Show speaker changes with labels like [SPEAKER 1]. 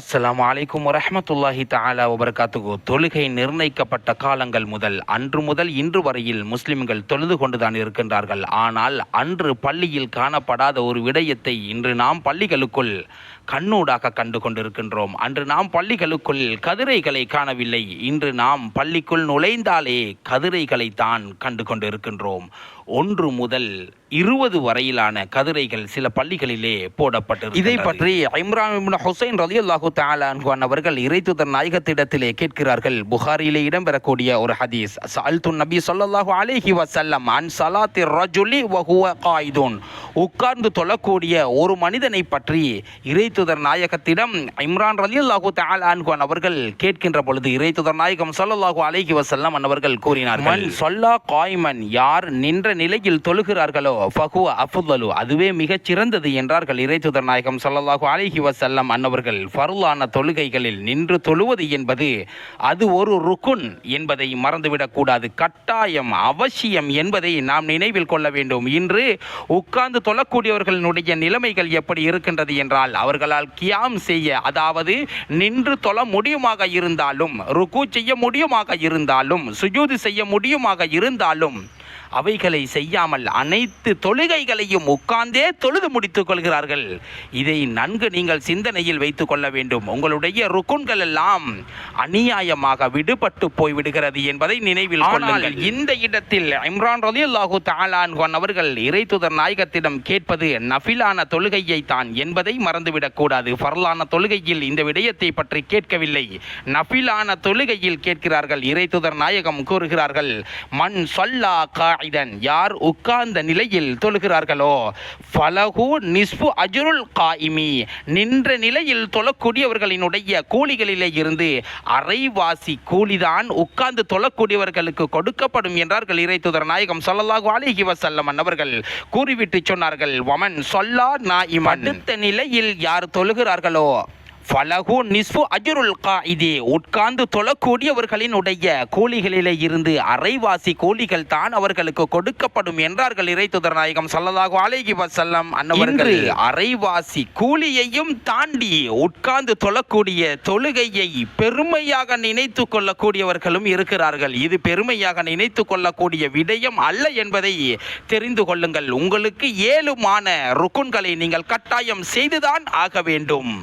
[SPEAKER 1] அஸ்லாம் அலைக்கும் வரமத்துல்லாஹி தாலா வபரகாத்துஹு. தொழுகை நிர்ணயிக்கப்பட்ட காலங்கள் முதல் அன்று முதல் இன்று வரையில் முஸ்லிம்கள் தொழுது கொண்டுதான் இருக்கின்றார்கள். ஆனால் அன்று பள்ளியில் காணப்படாத ஒரு விடயத்தை இன்று நாம் பள்ளிகளுக்குள் கண்ணூடாக கண்டு கொண்டிருக்கின்றோம். அன்று நாம் பள்ளிகளுக்குள் கதிரைகளை காணவில்லை. இன்று நாம் பள்ளிக்குள் நுழைந்தாலே கதிரைகளை தான் கண்டு கொண்டிருக்கின்றோம். ஒன்று முதல் இருபது வரையிலான கதிரைகள் சில பள்ளிகளிலே போடப்பட்டு இதை பற்றி இம்ரான் ஹுசைன் ரலியல்லாஹு தஆலா அன்ஹு அவர்கள் இறைத்துதர் நாயகத்திடத்திலே கேட்கிறார்கள். புகாரியிலே இடம்பெறக்கூடிய ஒரு ஹதீஸ் சஅல்து நபி ஸல்லல்லாஹு அலைஹி வஸல்லம் அன் ஸலாத்தி ரஜுலி காயிதுன் உட்கார்ந்து தொழக்கூடிய ஒரு மனிதனை பற்றி இறைத்துதர் நாயகத்திடம் இம்ரான் ரலியல்லாஹு தஆலா அன்ஹு அவர்கள் கேட்கின்ற பொழுது இறைத்துதர் நாயகம் ஸல்லல்லாஹு அலைஹி வஸல்லம் அவர்கள் கூறினார்கள். மன் ஸல்லா காயிமன் யார் நின்ற நிலையில் தொழுகிறார்களோ? ஃபகுவ அஃதலு அதுவே மிகச் சிறந்தது என்றார்கள் இறைத்துதர் நாயகம் ஸல்லல்லாஹு அலிஹி வசல்லம் அன்னவர்கள். ஃபர்லான தொழுகைகளில் நின்று தொழுவது என்பது அது ஒரு ருக்குன் என்பதை மறந்துவிடக்கூடாது கட்டாயம் அவசியம் என்பதை நாம் நினைவில் கொள்ள வேண்டும். இன்று உட்கார்ந்து தொழக்கூடியவர்களுடைய நிலைமைகள் எப்படி இருக்கின்றது என்றால் அவர்களால் கியாம் செய்ய அதாவது நின்று தொழ முடியுமாக இருந்தாலும் ருக்கு செய்ய முடியுமாக இருந்தாலும் சுஜூதி செய்ய முடியுமாக இருந்தாலும் அவைகளை செய்யாமல் அனைத்து தொழுகைகளையும் உட்கார்ந்தே தொழுது முடித்துக் கொள்கிறார்கள். இதை நன்கு நீங்கள் சிந்தனையில் வைத்துக் கொள்ள வேண்டும். உங்களுடைய ருக்குன்கள் எல்லாம் அநியாயமாக விடுபட்டு போய்விடுகிறது என்பதை நினைவில் கொள்ளுங்கள். இந்த இடத்தில் இம்ரான் ரலியல்லாஹு தஆலான் அவர்கள் இறைத்துதர் நாயகத்திடம் கேட்பது நஃபிலான தொழுகையை தான் என்பதை மறந்துவிடக் கூடாது. ஃபர்லான தொழுகையில் இந்த விடயத்தை பற்றி கேட்கவில்லை. நஃபிலான தொழுகையில் கேட்கிறார்கள். இறைத்துதர் நாயகம் கூறுகிறார்கள் மண் சொல்லா காயிதன் யார் உட்கார்ந்த நிலையில் தொழுகிறார்களோ? ஃபலஹு நிஸ்பு அஜுருல் காயிமி. நின்ற நிலையில் தொழக்கூடியவர்களினுடைய கூலிகளிலே இருந்து அரைவாசி கூலிதான் உட்கார்ந்து தொழக்கூடியவர்களுக்கு கொடுக்கப்படும் என்றார்கள் இறைத்துதர் நாயகம் சொல்லலாகு அலிஹி வசல்லம் அவர்கள் கூறிவிட்டு சொன்னார்கள் வமன் சொல்லா நாயிமன். அடுத்த நிலையில் யார் தொழுகிறார்களோ? ஃபலகு நிஸ்பு அஜுருல் காயிதி. உட்கார்ந்து தொழக்கூடியவர்களினுடைய கூலிகளிலே இருந்து அரைவாசி கூலிகள் தான் அவர்களுக்கு கொடுக்கப்படும் என்றார்கள் இறைத்துதர் நாயகம் ஸல்லல்லாஹு அலைஹி வஸல்லம் அன்னவர்கள். அரைவாசி கூலியையும் தாண்டி உட்கார்ந்து தொழக்கூடிய தொழுகையை பெருமையாக நினைத்து கொள்ளக்கூடியவர்களும் இருக்கிறார்கள். இது பெருமையாக நினைத்து கொள்ளக்கூடிய விடயம் அல்ல என்பதை தெரிந்து கொள்ளுங்கள். உங்களுக்கு ஏழுமான ருக்குன்களை நீங்கள் கட்டாயம் செய்துதான் ஆக வேண்டும்.